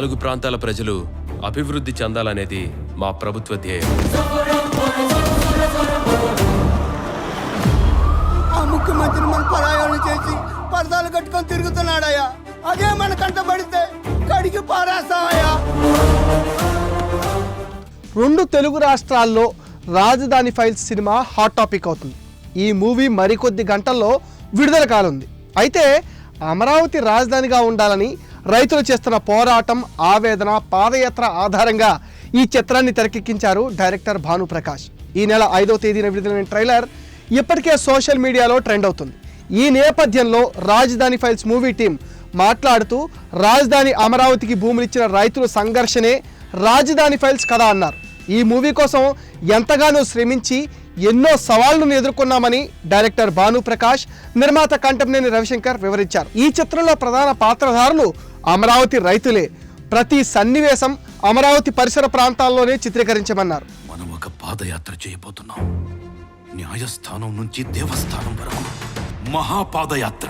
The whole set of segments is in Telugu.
నాలుగు ప్రాంతాల ప్రజలు అభివృద్ధి చెందాలనేది మా ప్రభుత్వ ధ్యేయం. ఆ ముఖ్యమంత్రి మన పరాయాలు చేసి పరదాలు కట్టుకొని తిరుగుతున్నాడయ్యా. అదే మన కంటపడితే కడిగి పారేస్తామయ్యా రెండు తెలుగు రాష్ట్రాల్లో రాజధాని ఫైల్స్ సినిమా హాట్ టాపిక్ అవుతుంది. ఈ మూవీ మరికొద్ది గంటల్లో విడుదల కానుంది. అయితే అమరావతి రాజధానిగా ఉండాలని రైతులు చేస్తున్న పోరాటం ఆవేదన పాదయాత్ర ఆధారంగా ఈ చిత్రాన్ని తెరకెక్కించారు డైరెక్టర్ భానుప్రకాష్. ఈ నెల ఐదవ తేదీన విడుదలైన ట్రైలర్ ఇప్పటికే సోషల్ మీడియాలో ట్రెండ్ అవుతుంది. ఈ నేపథ్యంలో రాజధాని ఫైల్స్ మూవీ టీం మాట్లాడుతూ రాజధాని అమరావతికి భూములిచ్చిన రైతుల సంఘర్షణే రాజధాని ఫైల్స్ కథ అన్నారు. ఈ మూవీ కోసం ఎంతగానో శ్రమించి ఎన్నో సవాళ్ళను ఎదుర్కొన్నామని డైరెక్టర్ భానుప్రకాష్ నిర్మాత కంటంనేని రవిశంకర్ వివరించారు. ఈ చిత్రంలో ప్రధాన పాత్రధారులు అమరావతి రైతులే ప్రతి సన్నివేశం అమరావతి పరిసర ప్రాంతాల్లోనే చిత్రీకరించమన్నారు. మనం ఒక పాదయాత్ర చేయబోతున్నాం. న్యాయస్థానం నుంచి దేవస్థానం వరకు. మహాపాదయాత్ర.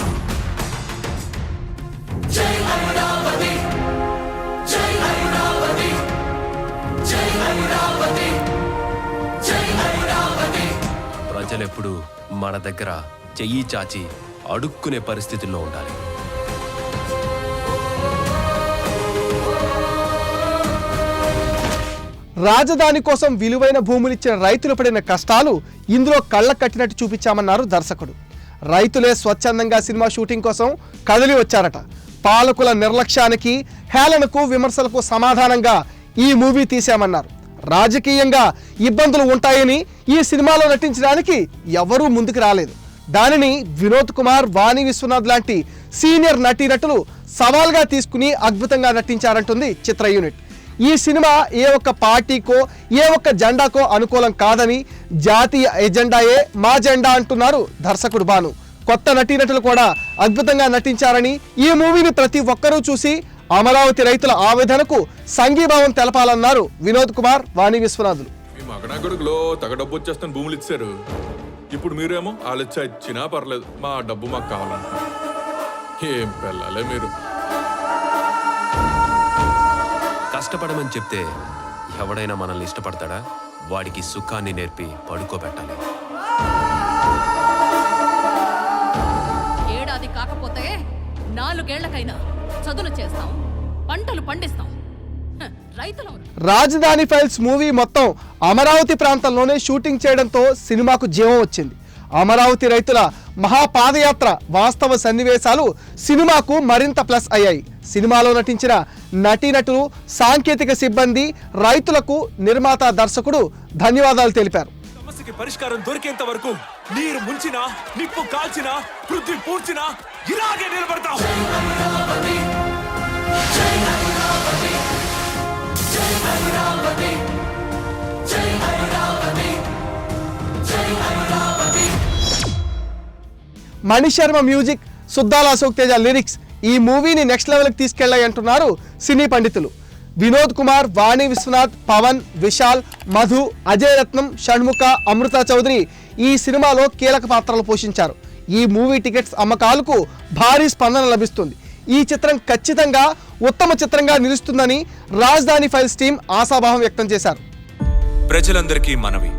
ప్రజలెప్పుడు మన దగ్గర చెయ్యి చాచి అడుక్కునే పరిస్థితుల్లో ఉండాలి. రాజధాని కోసం విలువైన భూములిచ్చిన రైతులు పడిన కష్టాలు ఇందులో కళ్ళ కట్టినట్టు చూపించామన్నారు దర్శకుడు. రైతులే స్వచ్ఛందంగా సినిమా షూటింగ్ కోసం కదిలి వచ్చారట. పాలకుల నిర్లక్ష్యానికి హేళనకు విమర్శలకు సమాధానంగా ఈ మూవీ తీశామన్నారు. రాజకీయంగా ఇబ్బందులు ఉంటాయని ఈ సినిమాలో నటించడానికి ఎవరూ ముందుకు రాలేదు. దానిని వినోద్ కుమార్ వాణి విశ్వనాథ్ లాంటి సీనియర్ నటీనటులు సవాల్గా తీసుకుని అద్భుతంగా నటించారంటుంది చిత్ర యూనిట్. ఈ సినిమా ఏ ఒక్క పార్టీకో ఏ ఒక్క జెండాకో అనుకూలం కాదని జాతీయ ఎజెండాయే మా జెండా అంటున్నారు దర్శకుడు బాను కొత్త నటీనటులు కూడా అద్భుతంగా నటించారని ఈ మూవీని ప్రతి ఒక్కరూ చూసి అమరావతి రైతుల ఆవేదనకు సంఘీభావం తెలపాలన్నారు వినోద్ కుమార్ వాణి విశ్వనాథులు. తగ డబ్బు వచ్చేస్తాను భూములు ఇచ్చారు. ఇప్పుడు మీరేమో ఆలోచన ఇచ్చినా పర్లేదు మా డబ్బు మాకు కావాలంటున్నారు. ఏం పిల్లలే మీరు. కష్టపడమని చెప్తే ఎవడైనా మనల్ని ఇష్టపడతాడా? వాడికి సుఖాన్ని నేర్పి పడుకోబెట్టాలి. ఏడాది కాకపోతే నాలుగేళ్ళకైనా చదువులు చేస్తాం పంటలు పండిస్తాం. రాజధాని ఫైల్స్ మూవీ మొత్తం అమరావతి ప్రాంతంలోనే షూటింగ్ చేయడంతో సినిమాకు జీవం వచ్చింది. అమరావతి రైతుల మహాపాదయాత్ర వాస్తవ సన్నివేశాలు సినిమాకు మరింత ప్లస్ అయ్యాయి. సినిమాలో నటించిన నటీనటులు సాంకేతిక సిబ్బంది రైతులకు నిర్మాత దర్శకుడు ధన్యవాదాలు తెలిపారు. సమస్యకి పరిష్కారం దొరికేంత వరకు నీరు ముంచినా నిప్పు కాల్చినా పృథ్వీ పూడ్చినా ఇలాగే నిలబడతాం. మణిశర్మ మ్యూజిక్ సుద్దాల అశోక్ తేజ లిరిక్స్ ఈ మూవీని నెక్స్ట్ లెవెల్కి తీసుకెళ్ళాయి అంటున్నారు సినీ పండితులు. వినోద్ కుమార్ వాణి విశ్వనాథ్ పవన్ విశాల్ మధు అజయ్ రత్నం షణ్ముఖ అమృత చౌదరి ఈ సినిమాలో కీలక పాత్రలు పోషించారు. ఈ మూవీ టికెట్స్ అమ్మకాలకు భారీ స్పందన లభిస్తుంది. ఈ చిత్రం ఖచ్చితంగా ఉత్తమ చిత్రంగా నిలుస్తుందని రాజధాని ఫైల్స్ టీం ఆశాభావం వ్యక్తం చేశారు. ప్రజలందరికీ మనవి.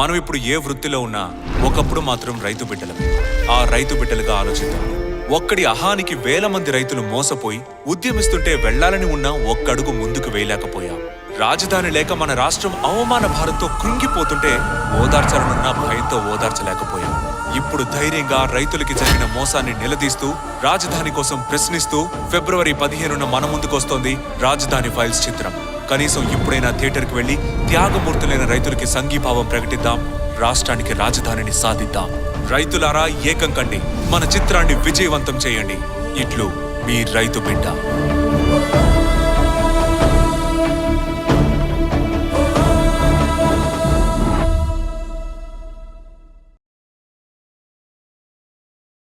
మనం ఇప్పుడు ఏ వృత్తిలో ఉన్నా ఒకప్పుడు మాత్రం రైతు బిడ్డలమే. ఆ రైతు బిడ్డలుగా ఆలోచిద్దాం. ఒక్కడి అహానికి వేల మంది రైతులు మోసపోయి ఉద్యమిస్తుంటే వెళ్ళాలని ఉన్నా ఒక్కడుగు ముందుకు వేయలేకపోయాం. రాజధాని లేక మన రాష్ట్రం అవమాన భారంతో కృంగిపోతుంటే ఓదార్చాలనున్న భయంతో ఓదార్చలేకపోయాం. ఇప్పుడు ధైర్యంగా రైతులకి జరిగిన మోసాన్ని నిలదీస్తూ రాజధాని కోసం ప్రశ్నిస్తూ ఫిబ్రవరి పదిహేనున మన ముందుకొస్తోంది రాజధాని ఫైల్స్ చిత్రం. కనీసం ఇప్పుడైనా థియేటర్కి వెళ్ళి త్యాగమూర్తులైన రైతులకి సంఘీభావం ప్రకటిద్దాం రాష్ట్రానికి రాజధానిని సాధిద్దాం. రైతులారా ఏకం కండి. మన చిత్రాన్ని విజయవంతం చేయండి. ఇట్లు మీ రైతు బిడ్డ.